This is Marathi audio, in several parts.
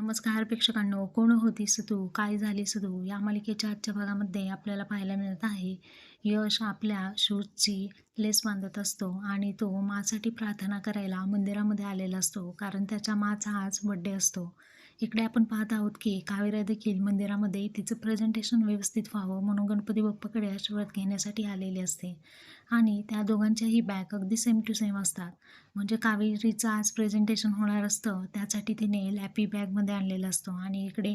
नमस्कार प्रेक्षकांनो कोण होतीस तू? काय झालीस तू? या मालिकेच्या आजच्या भागामध्ये आपल्याला पाहायला मिळत आहे यश आपल्या शूजची लेस बांधत असतो आणि तो मासाठी प्रार्थना करायला मंदिरामध्ये आलेला असतो कारण त्याच्या माचा आज बड्डे असतो. इकडे आपण पाहत आहोत की कावेरा देखील मंदिरामध्ये तिचं प्रेझेंटेशन व्यवस्थित व्हावं म्हणून गणपती बाप्पाकडे आशीर्वाद घेण्यासाठी आलेली असते. आणि त्या दोघांच्याही बॅग अगदी सेम टू सेम असतात. म्हणजे कावेरीचं आज प्रेझेंटेशन होणार असतं त्यासाठी तिने लॅपी बॅगमध्ये आणलेलं असतो आणि इकडे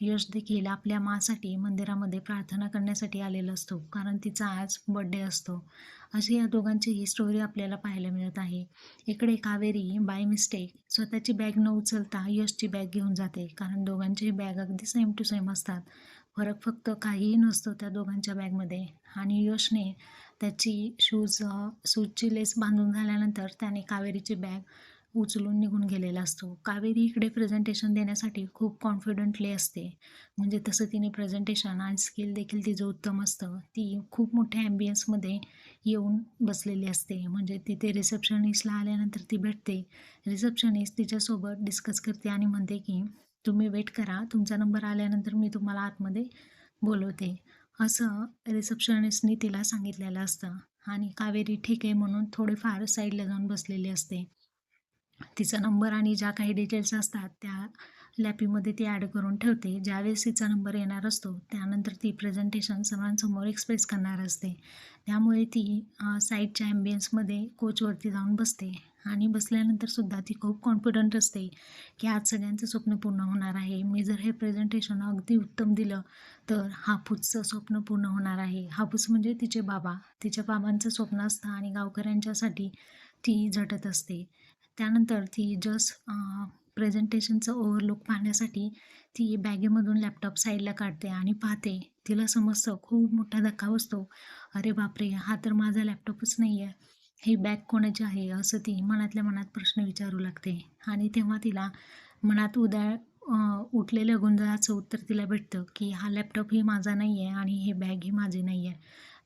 यश देखील आपल्या मासाठी मंदिरामध्ये प्रार्थना करण्यासाठी आलेला असतो. कारण तिचा आज बड्डे असतो. अशी या दोघांची ही स्टोरी आपल्याला पाहायला मिळत आहे. इकडे कावेरी बाय मिस्टेक स्वतःची बॅग न उचलता यशची बॅग घेऊन जाते. कारण दोघांचीही बॅग अगदी सेम टू सेम असतात. फरक फक्त काहीही नसतो त्या दोघांच्या बॅगमध्ये आणि यशने त्याची शूज शूजची लेस बांधून झाल्यानंतर त्याने कावेरीची बॅग उचलून निघून गेलेला असतो. कावेरी इकडे प्रेझेंटेशन देण्यासाठी खूप कॉन्फिडंटली असते. म्हणजे तसं तिने प्रेझेंटेशन आणि स्किल देखील तिचं उत्तम असतं. ती खूप मोठ्या ॲम्बियन्समध्ये येऊन बसलेली असते. म्हणजे तिथे रिसेप्शनिस्टला आल्यानंतर ती भेटते. रिसेप्शनिस्ट तिच्यासोबत डिस्कस करते आणि म्हणते की तुम्ही वेट करा. तुमचा नंबर आल्यानंतर मी तुम्हाला आतमध्ये बोलवते. असं रिसेप्शनिस्टनी तिला सांगितलेलं असतं. आणि कावेरी ठीक आहे म्हणून थोडेफार साईडला जाऊन बसलेली असते. तिचा नंबर आणि ज्या काही डिटेल्स असतात त्या लॅपीमध्ये ती ॲड करून ठेवते. ज्यावेळेस तिचा नंबर येणार असतो त्यानंतर ती प्रेझेंटेशन सर्वांसमोर एक्सप्रेस करणार असते. त्यामुळे ती साईडच्या ॲम्बियन्समध्ये कोचवरती जाऊन बसते. आणि बसल्यानंतर सुद्धा ती खूप कॉन्फिडंट असते की आज सगळ्यांचं स्वप्न पूर्ण होणार आहे. मी जर हे प्रेझेंटेशन अगदी उत्तम दिलं तर हापूसचं स्वप्न पूर्ण होणार आहे. हापूस म्हणजे तिचे बाबा. तिच्या बाबांचं स्वप्न असतं आणि गावकऱ्यांच्यासाठी ती झटत असते. त्यानंतर ती जस्ट प्रेझेंटेशनचं ओव्हरलुक पाहण्यासाठी ती बॅगेमधून लॅपटॉप साईडला काढते आणि पाहते. तिला समजतं खूप मोठा धक्का बसतो. अरे बापरे हा तर माझा लॅपटॉपच नाही आहे ही बॅग कोणाची आहे असं ती मनातल्या मनात प्रश्न विचारू लागते. आणि तेव्हा तिला मनात उद्या उठलेल्या गोंधळाचं उत्तर तिला भेटतं की हा लॅपटॉप ही माझा नाही आहे आणि हे बॅग ही माझी नाही आहे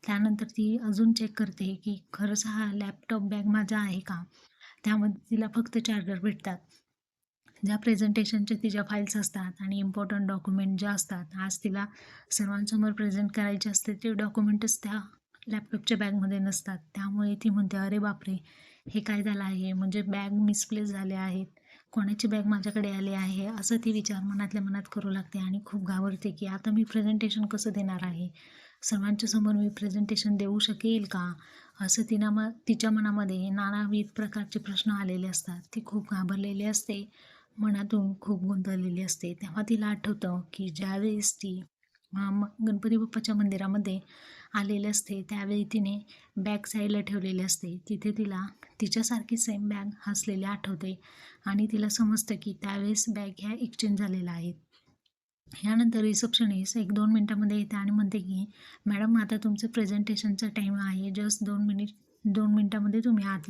त्यानंतर ती अजून चेक करते की खरंच हा लॅपटॉप बॅग माझा आहे का? त्यामध्ये तिला फक्त चार्जर भेटतात. ज्या प्रेझेंटेशनच्या तिच्या फाईल्स असतात आणि इम्पॉर्टंट डॉक्युमेंट ज्या असतात आज तिला सर्वांसमोर प्रेझेंट करायचे असते ते डॉक्युमेंटच त्या लॅपटॉपच्या बॅगमध्ये नसतात. त्यामुळे ती म्हणते अरे बापरे हे काय झालं आहे? म्हणजे बॅग मिसप्लेस झाले आहेत. कोणाची बॅग माझ्याकडे आली आहे? असं ती विचार मनातल्या मनात करू लागते आणि खूप घाबरते की आता मी प्रेझेंटेशन कसं देणार आहे? सर्वांच्या समोर मी प्रेझेंटेशन देऊ शकेल का? असं तिना मग तिच्या मनामध्ये नानाविध प्रकारचे प्रश्न आलेले असतात. ती खूप घाबरलेली असते. मनातून खूप गुंतलेली असते. तेव्हा तिला आठवतं की ज्यावेळेस ती गणपती बाप्पाच्या मंदिरामध्ये आलेले असते. त्यावेळी तिने बॅग साईडला ठेवलेली असते. तिथे तिला तिच्यासारखी सेम बॅग हसलेली आठवते आणि तिला समजतं की त्यावेळेस बॅग ह्या एक्सचेंज झालेल्या आहेत. ह्यानंतर रिसेप्शनिस्ट एक दोन मिनटामध्ये येते आणि म्हणते की मॅडम आता तुमचं प्रेझेंटेशनचा टाईम आहे. जस्ट दोन मिनिट दोन मिनटामध्ये तुम्ही आत या.